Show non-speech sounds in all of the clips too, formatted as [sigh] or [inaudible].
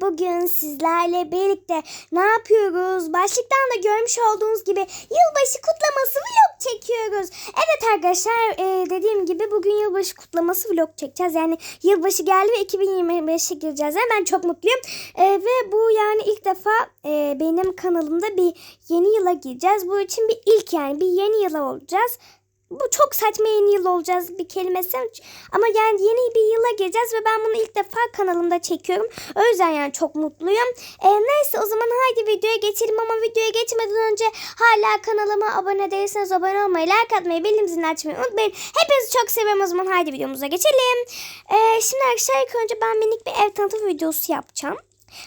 bugün sizlerle birlikte ne yapıyoruz? Başlıktan da görmüş olduğunuz gibi yılbaşı kutlaması vlog çekiyoruz. Evet arkadaşlar e, dediğim gibi bugün yılbaşı kutlaması vlog çekeceğiz. Yani yılbaşı geldi ve 2025'e gireceğiz. Yani ben çok mutluyum. E, ve bu yani ilk defa e, benim kanalımda bir yeni yıla gireceğiz. Bu için bir ilk yani bir yeni yıla olacağız bu çok saçma yeni yıl olacağız bir kelimesi ama yani yeni bir yıla gireceğiz ve ben bunu ilk defa kanalımda çekiyorum. O yüzden yani çok mutluyum. E, neyse o zaman haydi videoya geçelim ama videoya geçmeden önce hala kanalıma abone değilseniz abone olmayı, like atmayı, bildirim zilini açmayı unutmayın. Hepinizi çok seviyorum o zaman haydi videomuza geçelim. E, şimdi arkadaşlar ilk önce ben minik bir ev tanıtım videosu yapacağım.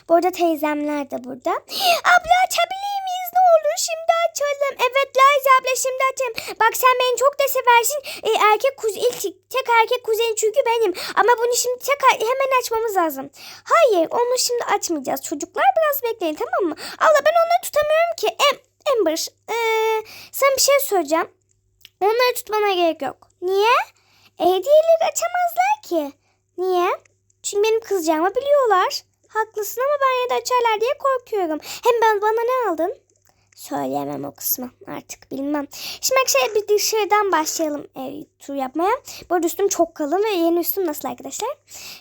Bu arada teyzemler de burada. [gasps] Abla açabilir miyiz ne olur şimdi açalım. Evet Layza abla şimdi açalım. Bak sen beni çok da seversin. E, erkek kuz ilk tek erkek kuzenin çünkü benim. Ama bunu şimdi tek hemen açmamız lazım. Hayır onu şimdi açmayacağız. Çocuklar biraz bekleyin tamam mı? Allah ben onları tutamıyorum ki. Em, Ember e, sana bir şey söyleyeceğim. Onları tutmana gerek yok. Niye? E, hediyeleri açamazlar ki. Niye? Çünkü benim kızacağımı biliyorlar. Haklısın ama ben ya da açarlar diye korkuyorum. Hem ben bana ne aldın? Söyleyemem o kısmı artık bilmem. Şimdi arkadaşlar bir dışarıdan başlayalım e, tur yapmaya. Bu arada üstüm çok kalın ve yeni üstüm nasıl arkadaşlar?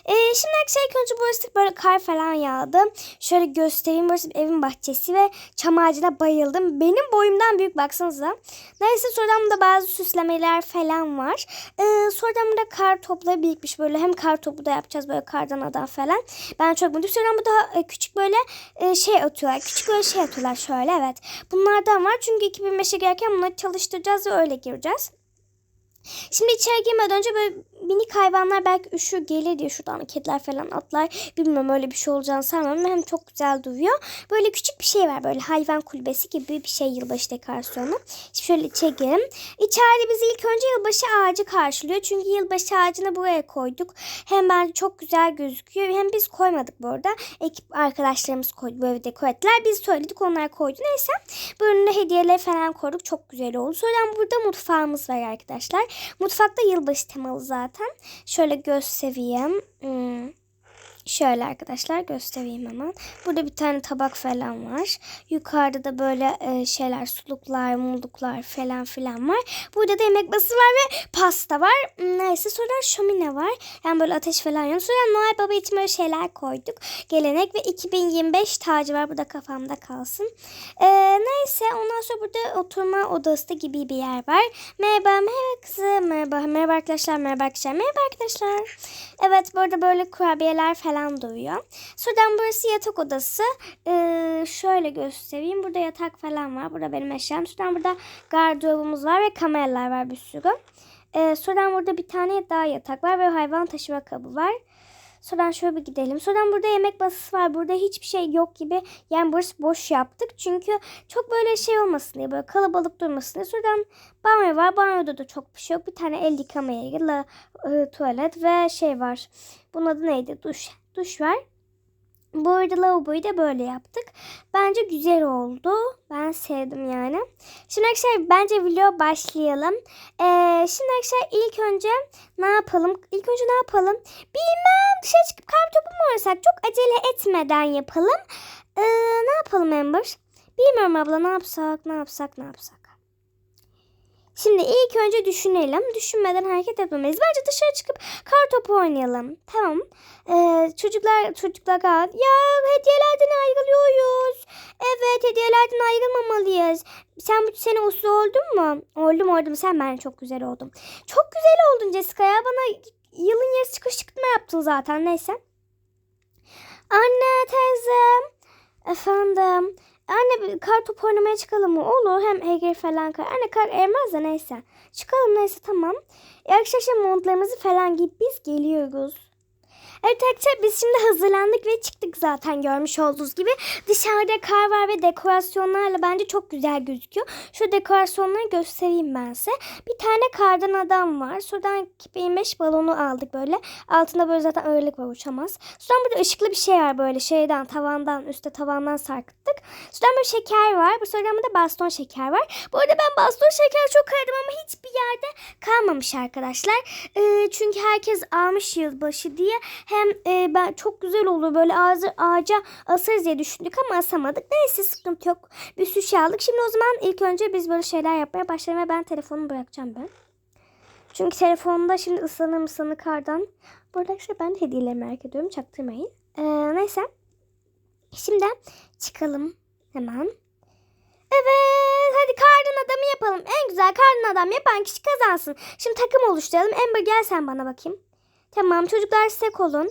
E, şimdi arkadaşlar ilk önce burası böyle kar falan yağdı. Şöyle göstereyim burası evin bahçesi ve çam ağacına bayıldım. Benim boyumdan büyük baksanıza. Neyse sonradan burada bazı süslemeler falan var. E, sonradan burada kar topları birikmiş böyle hem kar topu da yapacağız böyle kardan adam falan. Ben çok mutluyum. Sonradan burada e, küçük böyle e, şey atıyorlar. Küçük böyle şey atıyorlar şöyle evet. Bunlardan var çünkü 2005'e gelirken bunları çalıştıracağız ve öyle gireceğiz. Şimdi içeri girmeden önce böyle minik hayvanlar belki üşür gelir diye şuradan kediler falan atlar. Bilmiyorum öyle bir şey olacağını sanmıyorum. Hem çok güzel duruyor. Böyle küçük bir şey var böyle hayvan kulübesi gibi bir şey yılbaşı dekorasyonu. Şimdi şöyle içeri girelim. İçeride bizi ilk önce yılbaşı ağacı karşılıyor. Çünkü yılbaşı ağacını buraya koyduk. Hem bence çok güzel gözüküyor. Hem biz koymadık bu arada. Ekip arkadaşlarımız koydu böyle dekor ettiler. Biz söyledik onlar koydu. Neyse. Bu önüne hediyeler falan koyduk. Çok güzel oldu. Sonra burada mutfağımız var arkadaşlar. Mutfakta yılbaşı temalı zaten. Şöyle göstereyim. Hmm. Şöyle arkadaşlar göstereyim hemen. Burada bir tane tabak falan var. Yukarıda da böyle e, şeyler suluklar, mulluklar falan filan var. Burada da yemek masası var ve pasta var. Hmm, Neyse sonra şömine var. Yani böyle ateş falan yanıyor. Sonra Noel Baba için böyle şeyler koyduk. Gelenek ve 2025 tacı var. Burada kafamda kalsın. E, neyse ondan sonra burada oturma odası gibi bir yer var. Merhaba, merhaba kızım. Merhaba, merhaba arkadaşlar, merhaba arkadaşlar, merhaba arkadaşlar. Evet burada böyle kurabiyeler falan duruyor. Şuradan burası yatak odası. Ee, şöyle göstereyim. Burada yatak falan var. Burada benim eşyam. Şuradan burada gardırobumuz var ve kameralar var bir sürü. Ee, şuradan burada bir tane daha yatak var ve hayvan taşıma kabı var. Sonradan şöyle bir gidelim. Sonradan burada yemek masası var. Burada hiçbir şey yok gibi. Yani burası boş yaptık. Çünkü çok böyle şey olmasın diye. Böyle kalabalık durmasın diye. Sonradan banyo var. Banyoda da çok bir şey yok. Bir tane el yıkama yeri, la, e, tuvalet ve şey var. Bunun adı neydi? Duş. Duş var. Bu arada lavaboyu da böyle yaptık. Bence güzel oldu. Ben sevdim yani. Şimdi arkadaşlar bence video başlayalım. Ee, şimdi arkadaşlar ilk önce ne yapalım? İlk önce ne yapalım? Bilmem dışarı çıkıp kar topu mu oynasak? Çok acele etmeden yapalım. Ee, ne yapalım Amber? Bilmiyorum abla ne yapsak ne yapsak ne yapsak. Şimdi ilk önce düşünelim. Düşünmeden hareket etmemeliyiz. Bence dışarı çıkıp kar topu oynayalım. Tamam. Ee, çocuklar çocuklar kalk. Ya hediyelerden ayrılıyoruz. Evet hediyelerden ayrılmamalıyız. Sen bu sene uslu oldun mu? Oldum oldum. Sen ben çok güzel oldum. Çok güzel oldun Jessica ya. Bana yılın yarısı kışkırtma yaptın zaten. Neyse. Anne teyzem. Efendim. Anne kar topu oynamaya çıkalım mı? Olur. Hem Ege falan kar. Anne kar ermez de neyse. Çıkalım neyse tamam. Arkadaşlar montlarımızı falan giyip biz geliyoruz. Evet arkadaşlar biz şimdi hazırlandık ve çıktık zaten görmüş olduğunuz gibi. Dışarıda kar var ve dekorasyonlarla bence çok güzel gözüküyor. Şu dekorasyonları göstereyim ben size. Bir tane kardan adam var. Şuradan 2025 balonu aldık böyle. Altında böyle zaten ağırlık var uçamaz. Sonra burada ışıklı bir şey var böyle şeyden tavandan üstte tavandan sarkıttık. Sonra böyle şeker var. Bu sonra da baston şeker var. Bu arada ben baston şeker çok aradım ama hiçbir yerde kalmamış arkadaşlar. Ee, çünkü herkes almış yılbaşı diye Hem e, ben çok güzel olur böyle ağacı, ağaca asarız diye düşündük ama asamadık. Neyse sıkıntı yok. Bir sürü şey aldık. Şimdi o zaman ilk önce biz böyle şeyler yapmaya başlayalım ben telefonu bırakacağım ben. Çünkü telefonda şimdi ıslanır ıslanır kardan. Burada işte ben de hediyeleri merak ediyorum. Çaktırmayın. Ee, neyse. Şimdi çıkalım hemen. Evet hadi kardan adamı yapalım. En güzel kardan adam yapan kişi kazansın. Şimdi takım oluşturalım. Amber gel sen bana bakayım. Tamam çocuklar sek olun.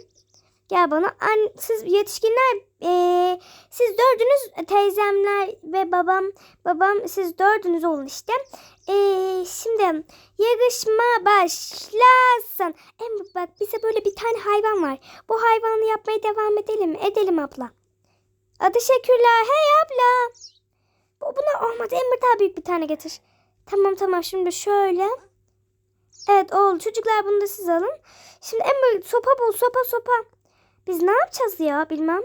Gel bana. An siz yetişkinler eee, siz dördünüz teyzemler ve babam babam siz dördünüz olun işte. Eee, şimdi yarışma başlasın. Amber bak bize böyle bir tane hayvan var. Bu hayvanı yapmaya devam edelim? Edelim abla. Aa, teşekkürler. Hey abla. Bu buna olmadı. Emir daha büyük bir tane getir. Tamam tamam şimdi şöyle. Evet oldu. Çocuklar bunu da siz alın. Şimdi Emir sopa bul sopa sopa. Biz ne yapacağız ya bilmem.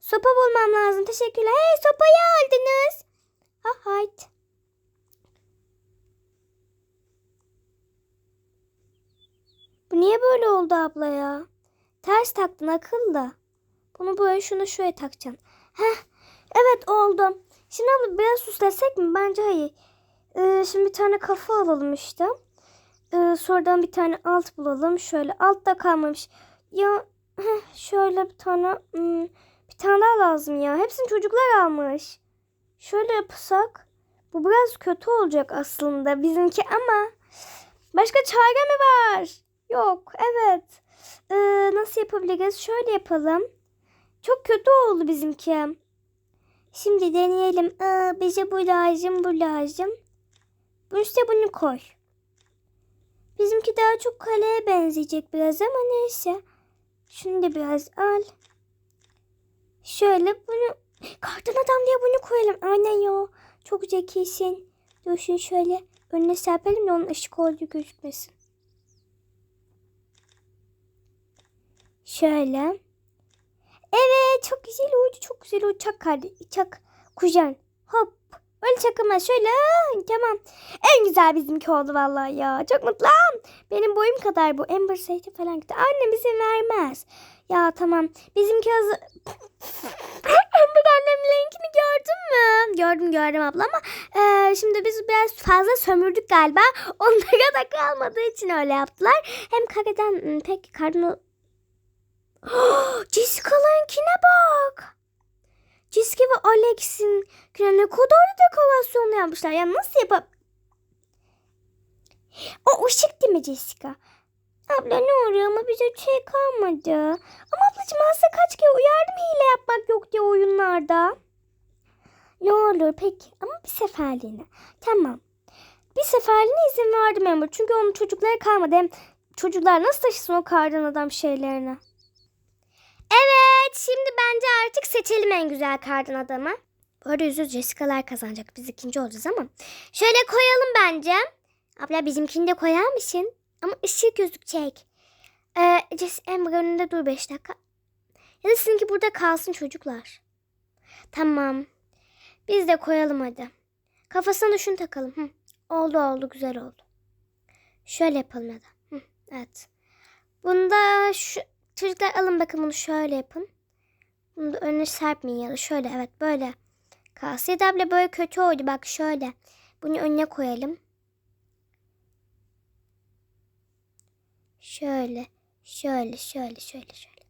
Sopa bulmam lazım. Teşekkürler. Hey sopayı aldınız. Ha hayt. Bu niye böyle oldu abla ya? Ters taktın akıllı. Bunu böyle şunu şuraya takacaksın. Heh. Evet oldu. Şimdi abla biraz süslesek mi? Bence hayır. Ee, şimdi bir tane kafa alalım işte. Ee, sonradan bir tane alt bulalım. Şöyle altta kalmamış. Ya heh, şöyle bir tane hmm, bir tane daha lazım ya. Hepsini çocuklar almış. Şöyle yapsak bu biraz kötü olacak aslında bizimki ama başka çare mi var? Yok. Evet. Ee, nasıl yapabiliriz? Şöyle yapalım. Çok kötü oldu bizimki. Şimdi deneyelim. Aa, bize bu lazım, bu lazım. Bu üstüne bunu koy. Bizimki daha çok kaleye benzeyecek biraz ama neyse. Şunu da biraz al. Şöyle bunu... Karton adam diye bunu koyalım. Aynen ya. Çok zekisin. Dur şunu şöyle önüne serpelim de onun ışık olduğu gözükmesin. Şöyle. Evet çok güzel oldu çok güzel oldu. Çak kardeş çak kuzen hop. Öyle çakılmaz şöyle tamam. En güzel bizimki oldu vallahi ya. Çok mutluyum. Benim boyum kadar bu. Amber Sage'e falan gitti. Annem izin vermez. Ya tamam. Bizimki hazır. [laughs] Amber annemlerinkini gördün mü? Gördüm gördüm abla ama e, şimdi biz biraz fazla sömürdük galiba. [laughs] Onlara da kalmadığı için öyle yaptılar. Hem hmm, pek karnı [gasps] Jessica'larınkine bak. Jessica ve Alex'in ne kadar dekorasyonlu yapmışlar. Ya nasıl yapıp... O ışık değil mi Jessica? Abla ne oluyor ama bize şey kalmadı. Ama ablacığım size kaç kere uyardım hile yapmak yok diye oyunlarda. Ne olur peki ama bir seferliğine. Tamam. Bir seferliğine izin verdim Amber. Çünkü onun çocukları kalmadı. Hem çocuklar nasıl taşısın o kardan adam şeylerini? Evet şimdi bence artık seçelim en güzel kardan adamı. Bu arada yüzü Jessica'lar kazanacak. Biz ikinci olacağız ama. Şöyle koyalım bence. Abla bizimkini de koyar mısın? Ama ışık gözükecek. Ee, Jess Amber önünde dur 5 dakika. Ya da sizinki burada kalsın çocuklar. Tamam. Biz de koyalım hadi. Kafasına da şunu takalım. Hı. Oldu oldu güzel oldu. Şöyle yapalım ya da. Hı. Evet. Bunda şu Çocuklar alın bakın bunu şöyle yapın. Bunu da önüne serpmeyin ya da şöyle evet böyle kalsın. Ya da böyle kötü oldu bak şöyle. Bunu önüne koyalım. Şöyle, şöyle, şöyle, şöyle, şöyle.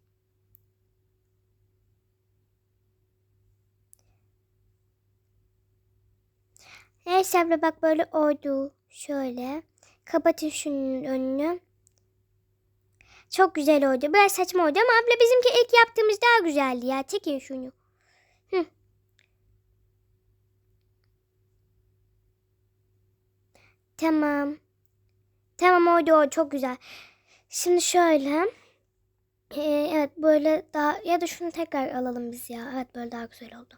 Neyse abla bak böyle oldu. Şöyle. Kapatın şunun önünü. Çok güzel oldu. Biraz saçma oldu ama abla bizimki ilk yaptığımız daha güzeldi ya. Çekin şunu. Hı. Tamam. Tamam oldu o çok güzel. Şimdi şöyle. Ee, evet böyle daha ya da şunu tekrar alalım biz ya. Evet böyle daha güzel oldu.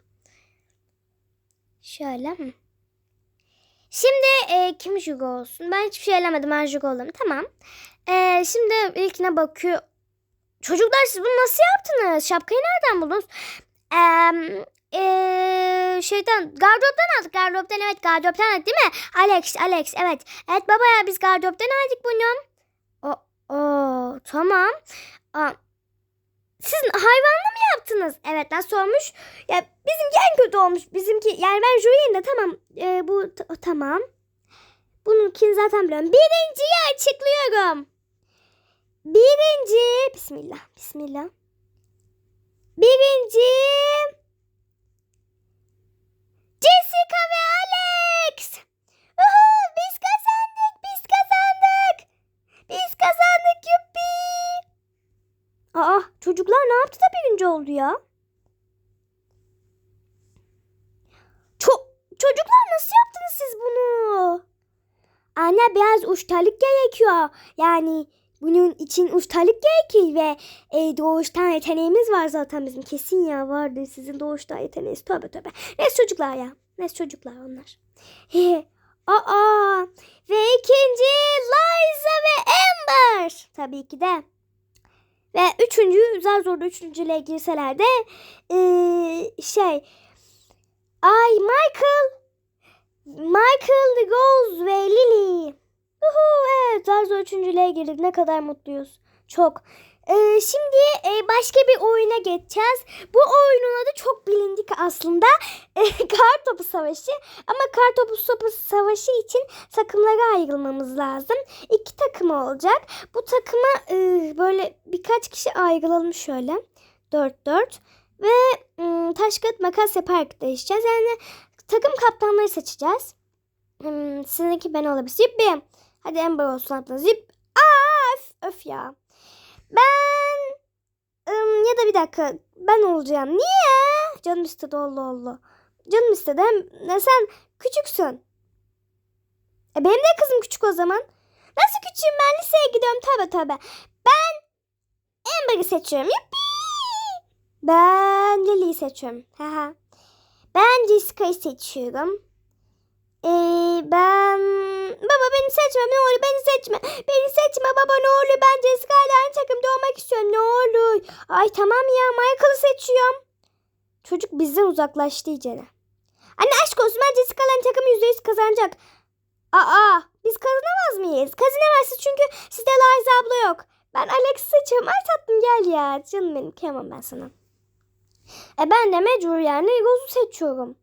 Şöyle. Şimdi e, kim Jugo olsun? Ben hiçbir şey elemedim. Ben Jugo olayım. Tamam. E, şimdi ilkine bakıyor. Çocuklar siz bunu nasıl yaptınız? Şapkayı nereden buldunuz? Eee ee, şeyden gardıroptan aldık gardıroptan evet gardıroptan aldık değil mi? Alex Alex evet. Evet baba ya biz gardıroptan aldık bunu. O, o tamam. Aa, siz hayvanla mı yaptınız? Evet nasıl olmuş? Ya bizimki en kötü olmuş. Bizimki yani ben jüriyim tamam. Ee, bu tamam. Bununkini zaten biliyorum. Birinciyi açıklıyorum. Birinci. Bismillah. Bismillah. Birinci. Jessica ve Alex. Uhu, biz kazandık. Biz kazandık. Biz kazandık yuppi. Aa çocuklar ne yaptı da birinci oldu ya? Ço çocuklar nasıl yaptınız siz bunu? Anne biraz ustalık gerekiyor. Yani bunun için ustalık gerekir ve e, doğuştan yeteneğimiz var zaten bizim. Kesin ya vardır sizin doğuştan yeteneğiniz. Tövbe tövbe. Neyse çocuklar ya. Neyse çocuklar onlar. Aa. Ve ikinci Liza ve Amber. Tabii ki de. Ve üçüncü, zar zorda üçüncüyle girseler de eee, şey Ay Michael Michael, Rose ve Lily. Uhu, evet zar zor üçüncülüğe girdik. Ne kadar mutluyuz. Çok. Ee, şimdi e, başka bir oyuna geçeceğiz. Bu oyunun adı çok bilindik aslında. [laughs] E, kar topu savaşı. Ama kar topu sopa savaşı için takımlara ayrılmamız lazım. İki takım olacak. Bu takıma e, böyle birkaç kişi ayrılalım şöyle. 4-4. Ve ım, taş kağıt makas yaparak değişeceğiz. Yani takım kaptanları seçeceğiz. Hmm, sizinki ben olabilir. Hadi Ember olsun hatta. Zip. Aa, öf, öf ya. Ben ım, ya da bir dakika ben olacağım. Niye? Canım istedi Allah Allah. Canım istedi. Hem ne sen küçüksün. E benim de kızım küçük o zaman. Nasıl küçüğüm ben liseye gidiyorum tabi tabi. Ben Amber'ı seçiyorum. Yuppi. Ben Lily'yi seçiyorum. Haha. Ben Jessica'yı seçiyorum. Ee, ben... Baba beni seçme ne olur beni seçme. Beni seçme baba ne olur ben Jessica ile aynı takımda olmak istiyorum ne olur. Ay tamam ya Michael'ı seçiyorum. Çocuk bizden uzaklaştı iyicene. Anne aşk olsun ben Jessica ile takım %100 kazanacak. Aa biz kazanamaz mıyız? Kazanamazsın çünkü sizde Liza abla yok. Ben Alex'i seçiyorum. Ay tatlım gel ya. Canım benim kıyamam ben sana. E ben de mecbur yani Rose'u seçiyorum.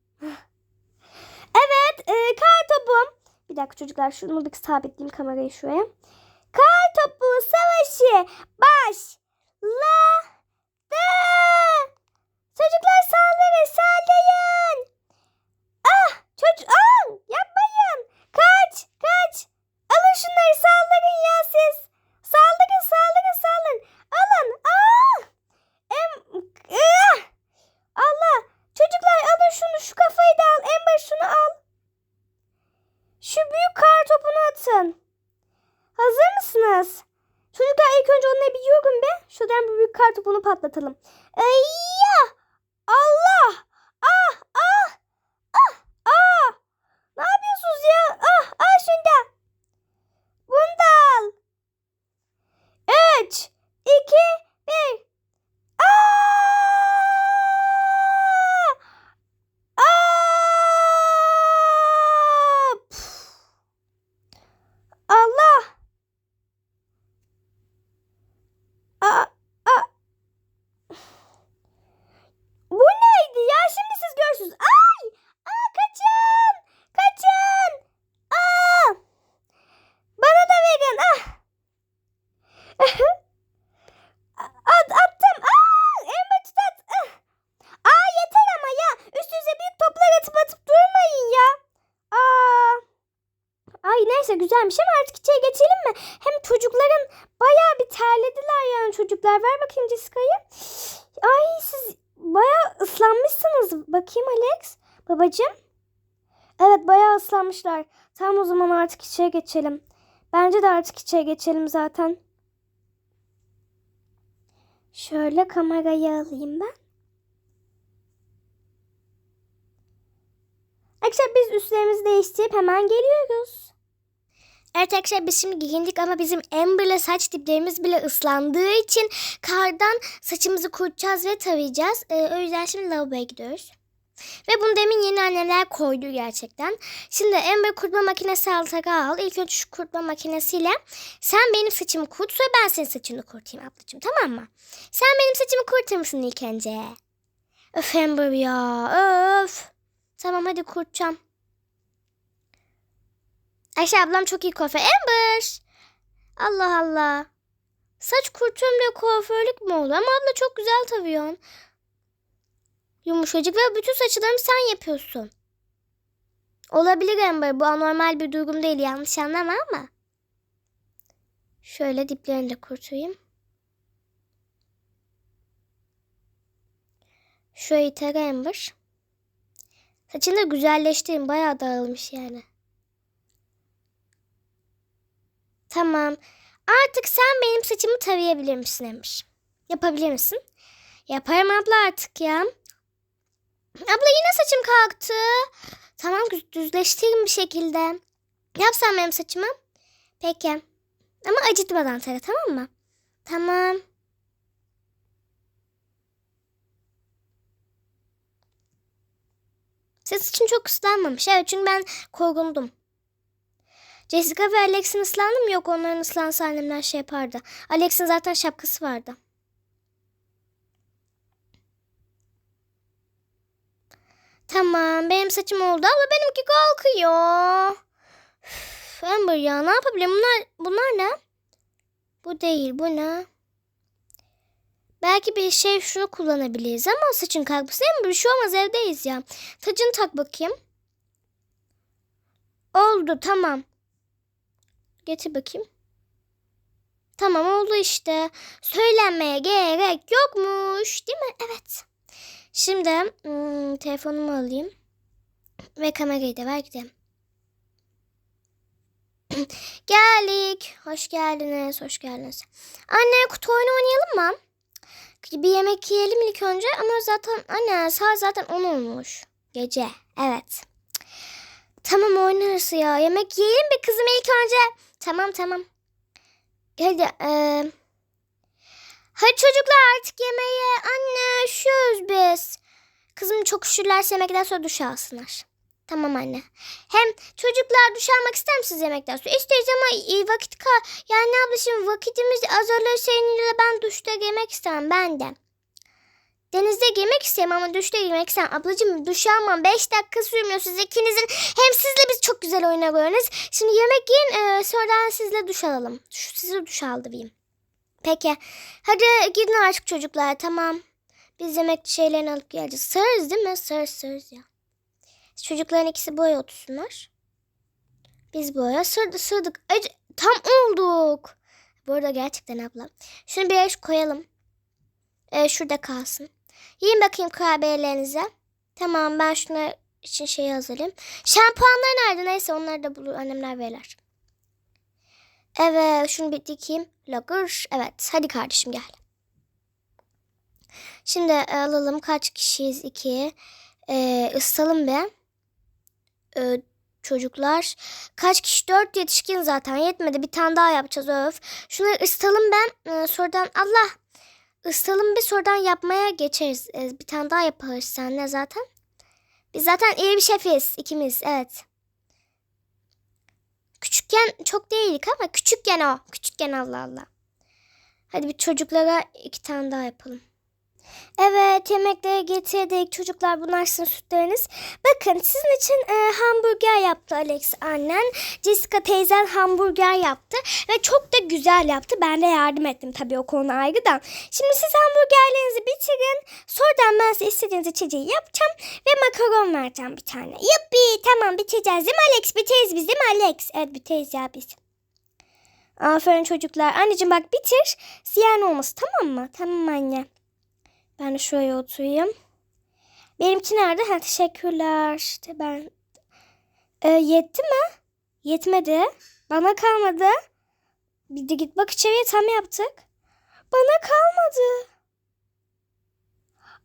Evet, e, kar topum. Bir dakika çocuklar şunu bir sabitleyeyim kamerayı şuraya. Kar topu savaşı başladı. Çocuklar saldırın, saldırın. Ah, çocuk, ah, yapmayın. Kaç, kaç. Alın şunları saldırın ya siz. Saldırın, saldırın, saldırın. Alın, ah. Em, ah. Allah. Çocuklar alın şunu şu kafayı da al. Ember şunu al. Şu büyük kar topunu atın. Hazır mısınız? Çocuklar ilk önce onları bir yorun be. Şuradan bir büyük kar topunu patlatalım. Eyya! Allah! Ah! Ah! Ah! Ah! Ne yapıyorsunuz ya? Ah! Al şunu da. Bunu da al. Üç, iki, bir. Ah! Ah! Pf! Allah! Aa, aa. Bu neydi ya? Şimdi siz görürsünüz. Ay! Aa, kaçın! Kaçın! Aa! Bana da verin. Ah! At, attım. Aa! Ember tut at. Ah! Aa yeter ama ya. Üstünüze büyük toplar atıp atıp durmayın ya. Aa. Ay neyse güzelmiş ama artık içeri geçelim mi? Hem çocukların bayağı bir terlediler yani çocuklar. Ver bakayım Jessica'yı. Ay siz bayağı ıslanmışsınız. Bakayım Alex. Babacığım. Evet bayağı ıslanmışlar. Tamam o zaman artık içeri geçelim. Bence de artık içeri geçelim zaten. Şöyle kamerayı alayım ben. Arkadaşlar biz üstlerimizi değiştirip hemen geliyoruz. Evet arkadaşlar biz şimdi giyindik ama bizim Amber'la saç diplerimiz bile ıslandığı için kardan saçımızı kurutacağız ve tarayacağız. Ee, o yüzden şimdi lavaboya gidiyoruz. Ve bunu demin yeni anneler koydu gerçekten. Şimdi Amber kurutma makinesi altına al. İlk önce şu kurutma makinesiyle sen benim saçımı kurut sonra ben senin saçını kurutayım ablacığım tamam mı? Sen benim saçımı kurutur musun ilk önce? Öf Amber ya öf. Tamam hadi kurutacağım. Ayşe ablam çok iyi kuaför. Amber. Allah Allah. Saç kurutuyorum diye kuaförlük mü olur? Ama abla çok güzel tarıyorsun. Yumuşacık ve bütün saçlarımı sen yapıyorsun. Olabilir Amber. Bu anormal bir durum değil. Yanlış anlama ama. Şöyle diplerini de kurtayım. Şöyle iter Amber. Saçını da güzelleştirin. Bayağı dağılmış yani. Tamam. Artık sen benim saçımı tarayabilir misin Emir? Yapabilir misin? Yaparım abla artık ya. Abla yine saçım kalktı. Tamam düz- düzleştireyim bir şekilde. Yap sen benim saçımı. Peki. Ama acıtmadan tara tamam mı? Tamam. Senin saçın çok ıslanmamış. Evet çünkü ben korkundum. Jessica ve Alex'in ıslandı mı? Yok onların ıslansa annemler şey yapardı. Alex'in zaten şapkası vardı. Tamam benim saçım oldu ama benimki kalkıyor. Üf, Amber ya ne yapabilirim? Bunlar, bunlar ne? Bu değil bu ne? Belki bir şey şunu kullanabiliriz ama saçın kalkması mi? Bir şey olmaz evdeyiz ya. Tacını tak bakayım. Oldu tamam. Getir bakayım. Tamam oldu işte. Söylenmeye gerek yokmuş değil mi? Evet. Şimdi hmm, telefonumu alayım. Ve kamerayı da ver gidelim. [clears throat] Geldik. Hoş geldiniz. Hoş geldiniz. Anne kutu oyunu oynayalım mı? Bir yemek yiyelim ilk önce ama zaten anne saat zaten 10 olmuş. Gece. Evet. Tamam oynarız ya. Yemek yiyelim bir kızım ilk önce. Tamam tamam. Hadi. eee Hadi çocuklar artık yemeğe. Anne üşüyoruz biz. Kızım çok üşürlerse yemekten sonra duş alsınlar. Tamam anne. Hem çocuklar duş almak ister misiniz yemekten sonra? İsteriz ama vakit kal. Yani abla şimdi vakitimiz azalır seninle ben duşta yemek istemem ben de. Denizde girmek isterim ama duşta girmek istemem. Ablacığım duş almam. 5 dakika sürmüyor siz ikinizin. Hem sizle biz çok güzel oynarız. Şimdi yemek yiyin e, sonra sizle duş alalım. Şu, sizi duş aldırayım. Peki. Hadi gidin artık çocuklar tamam. Biz yemek şeylerini alıp geleceğiz. Sığarız değil mi? Sığarız sığarız ya. Çocukların ikisi boya otursunlar. Biz boya sırdı sırdık. Ac- tam olduk. Bu arada gerçekten abla. Şunu bir yere koyalım. Ee, şurada kalsın. Yiyin bakayım kurabiyelerinize. Tamam ben şuna için şey hazırlayayım. Şampuanlar nerede? Neyse onları da bulur annemler verirler. Evet şunu bir dikeyim. Locker. Evet hadi kardeşim gel. Şimdi e, alalım kaç kişiyiz? İki. Ee, ısıtalım be. Ee, çocuklar. Kaç kişi? Dört yetişkin zaten. Yetmedi. Bir tane daha yapacağız öf. Şunları ısıtalım ben. Ee, sonradan Allah. Isıtalım bir sonradan yapmaya geçeriz. Ee, bir tane daha yaparız seninle zaten. Biz zaten iyi bir şefiz ikimiz. Evet. Küçükken çok değildik ama küçükken o. Küçükken Allah Allah. Hadi bir çocuklara iki tane daha yapalım. Evet yemekleri getirdik. Çocuklar bunlar sütleriniz. Bakın sizin için e, hamburger yaptı Alex annen. Jessica teyzen hamburger yaptı. Ve çok da güzel yaptı. Ben de yardım ettim tabii o konu ayrıdan. Şimdi siz hamburgerlerinizi bitirin. Sonradan ben size istediğiniz içeceği yapacağım. Ve makaron vereceğim bir tane. Yuppi tamam bitireceğiz değil mi Alex? Biteriz biz değil mi Alex? Evet biteriz ya biz. Aferin çocuklar. Anneciğim bak bitir. Ziyan olmasın tamam mı? Tamam anne. Ben de şuraya oturayım. Benimki nerede? Ha, teşekkürler. İşte ben... Ee, yetti mi? Yetmedi. Bana kalmadı. Bir de git bak içeriye tam yaptık. Bana kalmadı.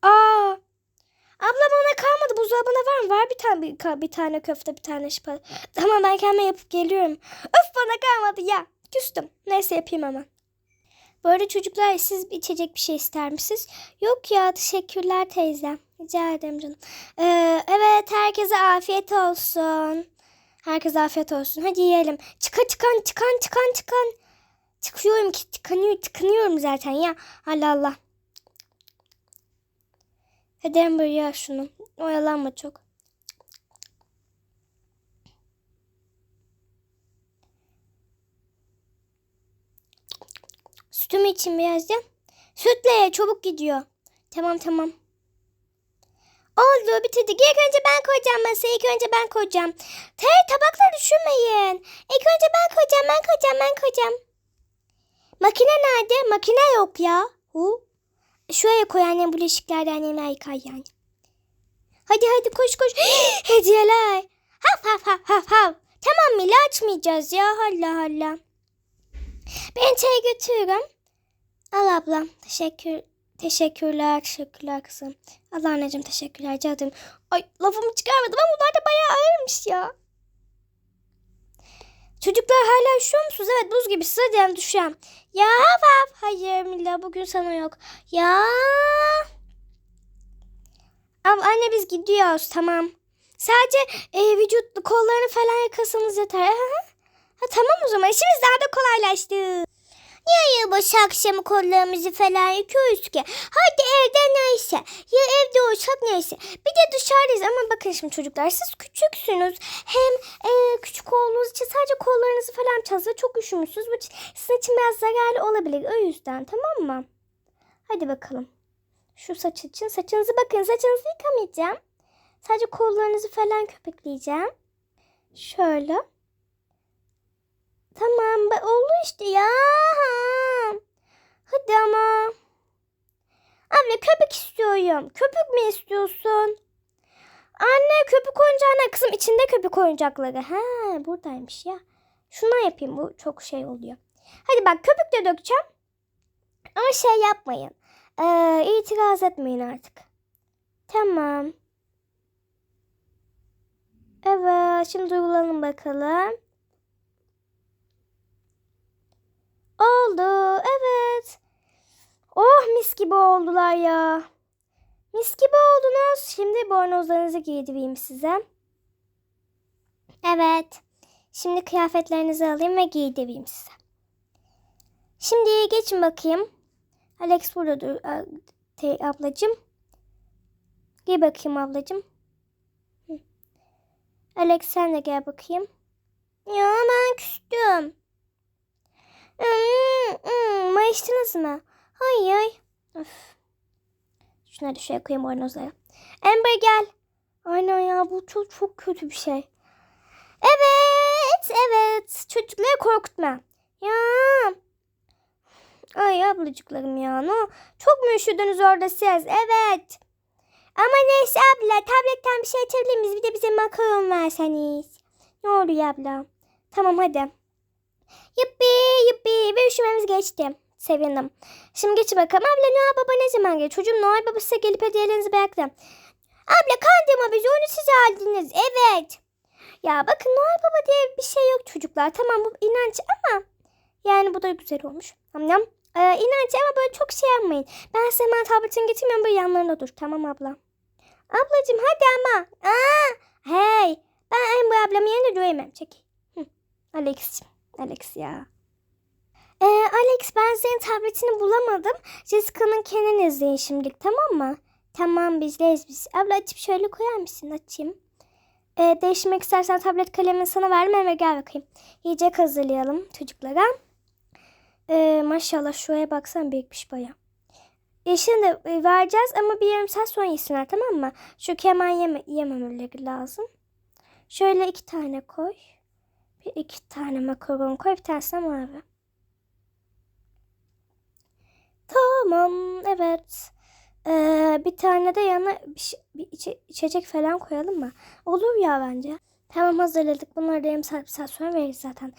Aa. Abla bana kalmadı. Buzdolabına var mı? Var bir tane bir, bir tane köfte, bir tane şipa. Tamam ben kendime yapıp geliyorum. Öf bana kalmadı ya. Küstüm. Neyse yapayım hemen. Bu arada çocuklar siz içecek bir şey ister misiniz? Yok ya teşekkürler teyzem. Rica ederim canım. Ee, evet herkese afiyet olsun. Herkese afiyet olsun. Hadi yiyelim. Çıka çıkan çıkan çıkan çıkan. Çıkıyorum ki tıkanıyor, tıkanıyorum zaten ya. Allah Allah. Hadi Amber ya şunu. Oyalanma çok. Sütümü için birazdan. Sütle çabuk gidiyor. Tamam tamam. Oldu bitirdik. İlk önce ben koyacağım masaya. İlk önce ben koyacağım. Hey tabakları düşürmeyin. İlk önce ben koyacağım ben koyacağım ben koyacağım. Makine nerede? Makine yok ya. Hu. Şuraya koy annem bulaşıkları annemler yıkar yani. Hadi hadi koş koş. [gasps] Hediyeler. Haf haf haf haf haf. Tamam Mila açmayacağız ya. Allah Allah. Ben çay götürürüm. Al ablam. Teşekkür Teşekkürler, teşekkürler kızım. Allah anneciğim teşekkürler canım. Ay lafımı çıkarmadım ama bunlar da bayağı ağırmış ya. Çocuklar hala üşüyor musunuz? Evet buz gibi size diyen düşeceğim. Ya haf. Hayır Mila bugün sana yok. Ya. Ab anne biz gidiyoruz tamam. Sadece e, vücut kollarını falan yıkasanız yeter. Ha tamam o zaman işimiz daha da kolaylaştı. Niye yılbaşı akşamı kollarımızı falan yıkıyoruz ki? Hadi evde neyse. Ya evde olsak neyse. Bir de dışarıdayız ama bakın şimdi çocuklar siz küçüksünüz. Hem e, küçük olduğunuz için sadece kollarınızı falan çalsa çok üşümüşsünüz. Bu sizin için biraz zararlı olabilir. O yüzden tamam mı? Hadi bakalım. Şu saç için. Saçınızı bakın saçınızı yıkamayacağım. Sadece kollarınızı falan köpükleyeceğim. Şöyle. Tamam ba- oldu işte ya. Hadi ama. Abla köpük istiyorum. Köpük mü istiyorsun? Anne köpük oyuncağına kızım içinde köpük oyuncakları. Ha buradaymış ya. Şuna yapayım bu çok şey oluyor. Hadi bak köpük de dökeceğim. Ama şey yapmayın. Ee, itiraz etmeyin artık. Tamam. Evet şimdi uygulanın bakalım. Oldu. Evet. Oh mis gibi oldular ya. Mis gibi oldunuz. Şimdi bornozlarınızı giydireyim size. Evet. Şimdi kıyafetlerinizi alayım ve giydireyim size. Şimdi geçin bakayım. Alex burada dur a- te- ablacığım. Giy bakayım ablacığım. Hı. Alex sen de gel bakayım. Ya ben küstüm. Hmm, hmm, mayıştınız mı? Hayır. Öf. Şunları şuraya koyayım bornozlara. Amber gel. Aynen ya bu çok çok kötü bir şey. Evet, evet. Çocukları korkutma. Ya. Ay ablacıklarım ya. No. Çok mu üşüdünüz orada siz? Evet. Ama neyse abla tabletten bir şey açabilir miyiz? Bir de bize makaron verseniz. Ne oluyor abla? Tamam hadi. Yuppi yuppi ve üşümemiz geçti. Sevindim. Şimdi geç bakalım. Abla Noel Baba ne zaman geliyor? Çocuğum Noel Baba size gelip hediyelerinizi bıraktı. Abla kandırma bizi onu siz aldınız. Evet. Ya bakın Noel Baba diye bir şey yok çocuklar. Tamam bu inanç ama yani bu da güzel olmuş. Tamam. Ee, inanç ama böyle çok şey yapmayın. Ben size hemen tabletini getirmiyorum böyle yanlarında dur. Tamam abla. Ablacığım hadi ama. Aa, hey. Ben bu ablamın yerine duramam. Çek. Hı. Alex'cim. Alex ya. Ee, Alex ben senin tabletini bulamadım. Jessica'nın kendini izleyin şimdilik tamam mı? Tamam bizdeyiz biz. Abla açıp şöyle koyar mısın? Açayım. Ee, değiştirmek istersen tablet kalemini sana vermem ve gel bakayım. Yiyecek hazırlayalım çocuklara. Ee, maşallah şuraya baksan büyükmüş baya. E şimdi e, vereceğiz ama bir yarım saat sonra yesinler tamam mı? Çünkü hemen yeme yememeleri lazım. Şöyle iki tane koy. Bir iki tane makaron koy. Bir tanesi de mavi. Tamam. Evet. Ee, bir tane de yana bir, şey- bir içe- içecek falan koyalım mı? Olur ya bence. Tamam hazırladık. Bunları da yarım saat, bir saat sonra veririz zaten.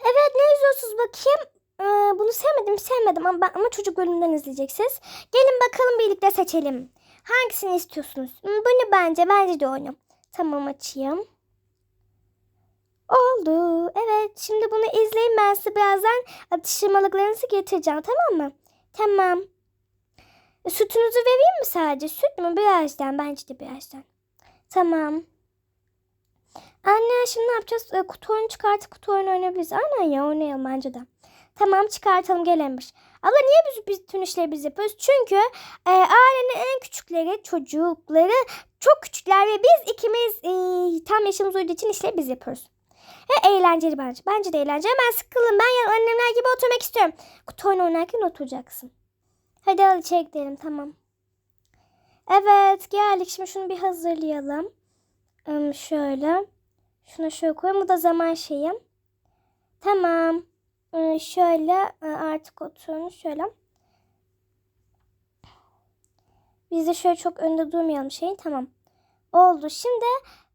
Evet ne izliyorsunuz bakayım? Ee, bunu sevmedim sevmedim ama, ama çocuk bölümünden izleyeceksiniz. Gelin bakalım birlikte seçelim. Hangisini istiyorsunuz? Hmm, Bunu bence. Bence de onu. Tamam açayım. Oldu. Evet şimdi bunu izleyin ben size birazdan atıştırmalıklarınızı getireceğim tamam mı? Tamam. E, Sütünüzü vereyim mi sadece? Süt mü? Birazdan. Bence de birazdan. Tamam. Anne şimdi ne yapacağız? E, kutu oyunu çıkartıp kutu oyunu oynayabiliriz. Aynen ya oynayalım bence de. Tamam çıkartalım gel Emir. Abla niye biz, bütün işleri biz yapıyoruz? Çünkü e, ailenin en küçükleri, çocukları çok küçükler ve biz ikimiz e, tam yaşımız uyduğu için işleri biz yapıyoruz. Ve eğlenceli bence. Bence de eğlenceli. Ben sıkıldım. Ben annemler gibi oturmak istiyorum. Kutu oyunu oynarken oturacaksın. Hadi al içeri gidelim tamam. Evet geldik. Şimdi şunu bir hazırlayalım. Em, şöyle. Şunu şöyle koyayım. Bu da zaman şeyim. Tamam. Ee, şöyle artık oturun. Şöyle. Biz de şöyle çok önde durmayalım şeyin. Tamam. Oldu. Şimdi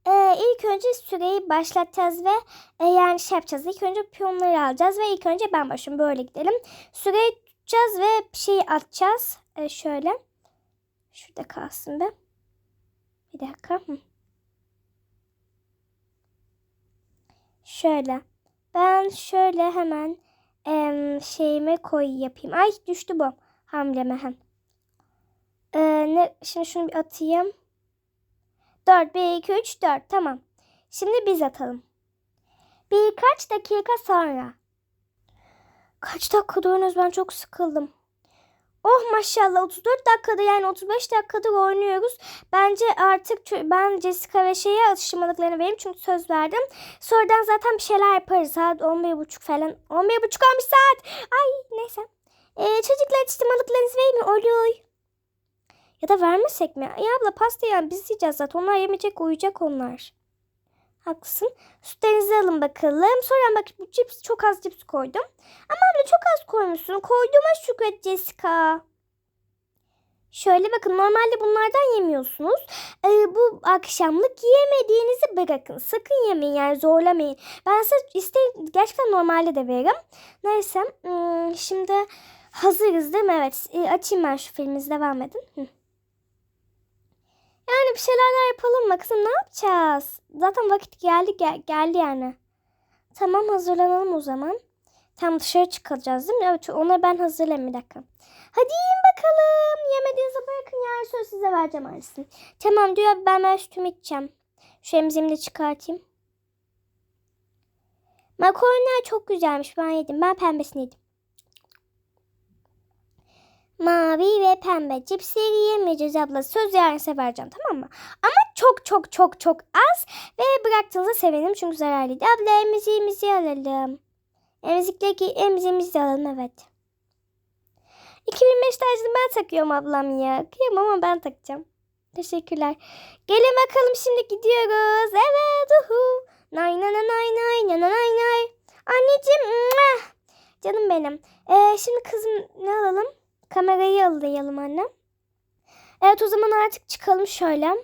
e, ilk önce süreyi başlatacağız ve e, yani şey yapacağız. İlk önce piyonları alacağız ve ilk önce ben başlıyorum. Böyle gidelim. Süreyi tutacağız ve şeyi atacağız. E, şöyle. Şurada kalsın be. Bir dakika. Hı. Şöyle. Ben şöyle hemen em, şeyime koy yapayım. Ay düştü bu. Hamleme hem. Ee, ne, şimdi şunu bir atayım. 4, 1, 2, 3, 4. Tamam. Şimdi biz atalım. Birkaç dakika sonra. Kaç dakika oynuyoruz? Ben çok sıkıldım. Oh maşallah 34 dakikada yani 35 dakikadır oynuyoruz. Bence artık ben Jessica ve şeye atıştırmalıklarını vereyim çünkü söz verdim. Sonradan zaten bir şeyler yaparız. Saat 11.30 falan. 11.30 olmuş saat. Ay neyse. Ee, çocuklar atıştırmalıklarınızı vereyim mi? Olur. Ya da vermesek mi? Ya abla pasta yani biz yiyeceğiz zaten. Onlar yemeyecek uyuyacak onlar. Haklısın. Sütlerinizi alın bakalım. Sonra bak cips çok az cips koydum. Ama abla çok az koymuşsun. Koyduğuma şükret Jessica. Şöyle bakın normalde bunlardan yemiyorsunuz. Ee, bu akşamlık yemediğinizi bırakın. Sakın yemeyin yani zorlamayın. Ben size iste gerçekten normalde de veririm. Neyse hmm, şimdi hazırız değil mi? Evet Ee, açayım ben şu filmimizi devam edin. Hı. Yani bir şeyler yapalım mı kızım ne yapacağız? Zaten vakit geldi gel- geldi yani. Tamam hazırlanalım o zaman. Tam dışarı çıkacağız değil mi? Evet onları ben hazırlayayım bir dakika. Hadi yiyin bakalım. Yemediğinizi bırakın yani söz size vereceğim aynısını. Tamam diyor ben ben sütümü içeceğim. Şu emzimi de çıkartayım. Makarnalar çok güzelmiş ben yedim. Ben pembesini yedim. Mavi ve pembe. Cipsleri yemeyeceğiz abla. Söz yarın size vereceğim tamam mı? Ama çok çok çok çok az. Ve bıraktığınızda sevinirim çünkü zararlıydı. Abla emziğimizi alalım. Emzikteki emziğimizi alalım evet. 2005 tacını ben takıyorum ablam ya. Kıyamam ama ben takacağım. Teşekkürler. Gelin bakalım şimdi gidiyoruz. Evet. Uhu. Nay nay nay nay nay nay nay. Anneciğim. Canım benim. Ee, şimdi kızım ne alalım? Kamerayı alayalım annem. Evet o zaman artık çıkalım şöyle.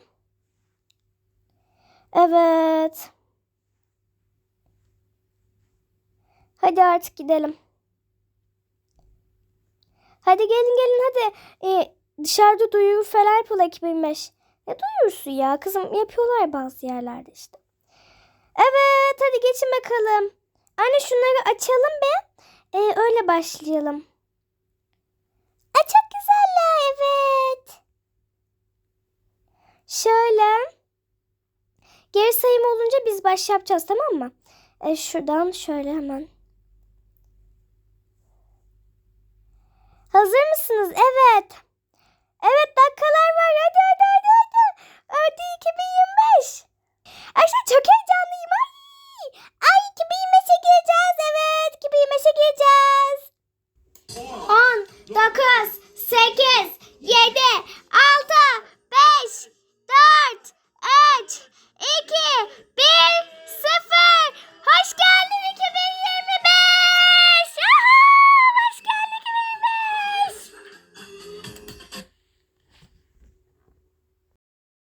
Evet. Hadi artık gidelim. Hadi gelin gelin hadi. Ee, dışarıda duyuru falan yapıyorlar 2005. Ne duyurusu ya kızım yapıyorlar bazı yerlerde işte. Evet hadi geçin bakalım. Anne şunları açalım be. Ee, öyle başlayalım. Ay çok güzeller evet. Şöyle. Geri sayım olunca biz baş yapacağız tamam mı? E, şuradan şöyle hemen. Hazır mısınız? Evet. Evet dakikalar var. Hadi hadi hadi hadi. Hadi 2025. Arkadaşlar çok heyecanlıyım. Ay. Ay 2025'e gireceğiz. Evet 2025'e gireceğiz. 10, 9, 8, 7, 6, 5, 4, 3, 2, 1, 0. Hoş geldin 2025. Aha, hoş geldin.